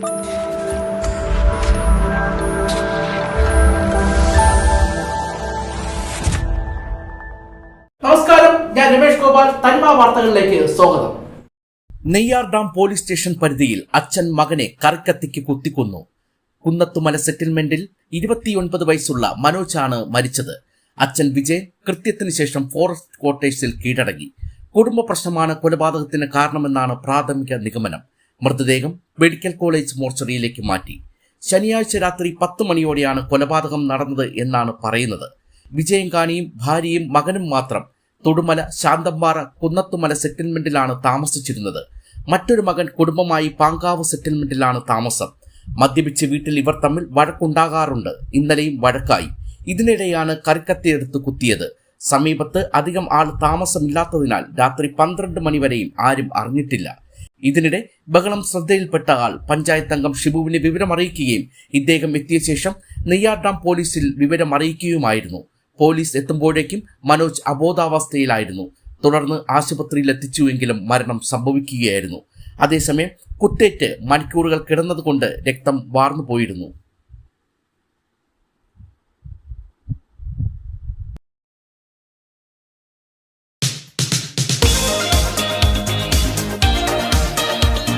നമസ്കാരം. ഞാൻ രമേഷ് ഗോപാൽ. തനിമ വാർത്തകളിലേക്ക് സ്വാഗതം. നെയ്യാർ ഡാം പോലീസ് സ്റ്റേഷൻ പരിധിയിൽ അച്ഛൻ മകനെ കറിക്കത്തിക്ക് കുത്തിക്കൊന്നു. കുന്നത്തുമല സെറ്റിൽമെന്റിൽ ഇരുപത്തിയൊൻപത് വയസ്സുള്ള മനോജ് ആണ് മരിച്ചത്. അച്ഛൻ വിജയ് കൃത്യത്തിന് ശേഷം ഫോറസ്റ്റ് ക്വാർട്ടേഴ്സിൽ കീഴടങ്ങി. കുടുംബ പ്രശ്നമാണ് കൊലപാതകത്തിന് കാരണമെന്നാണ് പ്രാഥമിക നിഗമനം. മൃതദേഹം മെഡിക്കൽ കോളേജ് മോർച്ചറിയിലേക്ക് മാറ്റി. ശനിയാഴ്ച രാത്രി പത്ത് മണിയോടെയാണ് കൊലപാതകം നടന്നത് എന്നാണ് പറയുന്നത്. വിജയങ്കാനിയും ഭാര്യയും മകനും മാത്രം തൊടുമല ശാന്തമ്പാറ കുന്നത്തുമല സെറ്റിൽമെന്റിലാണ് താമസിച്ചിരുന്നത്. മറ്റൊരു മകൻ കുടുംബമായി പാങ്കാവ് സെറ്റിൽമെന്റിലാണ് താമസം. മദ്യപിച്ച് വീട്ടിൽ ഇവർ തമ്മിൽ വഴക്കുണ്ടാകാറുണ്ട്. ഇന്നലെയും വഴക്കായി. ഇതിനിടെയാണ് കറിക്കത്തിയെടുത്ത് കുത്തിയത്. സമീപത്ത് അധികം ആൾ താമസമില്ലാത്തതിനാൽ രാത്രി പന്ത്രണ്ട് മണിവരെയും ആരും അറിഞ്ഞിട്ടില്ല. ഇതിനിടെ ബഹളം ശ്രദ്ധയിൽപ്പെട്ട ആൾ പഞ്ചായത്ത് അംഗം ഷിബുവിനെ വിവരമറിയിക്കുകയും ഇദ്ദേഹം എത്തിയ ശേഷം നെയ്യാർ ഡാം പോലീസിൽ വിവരമറിയിക്കുകയുമായിരുന്നു പോലീസ് എത്തുമ്പോഴേക്കും മനോജ് അബോധാവസ്ഥയിലായിരുന്നു. തുടർന്ന് ആശുപത്രിയിൽ എത്തിച്ചുവെങ്കിലും മരണം സംഭവിക്കുകയായിരുന്നു. അതേസമയം കുത്തേറ്റ് മണിക്കൂറുകൾ കിടന്നതുകൊണ്ട് രക്തം വാർന്നു പോയിരുന്നു.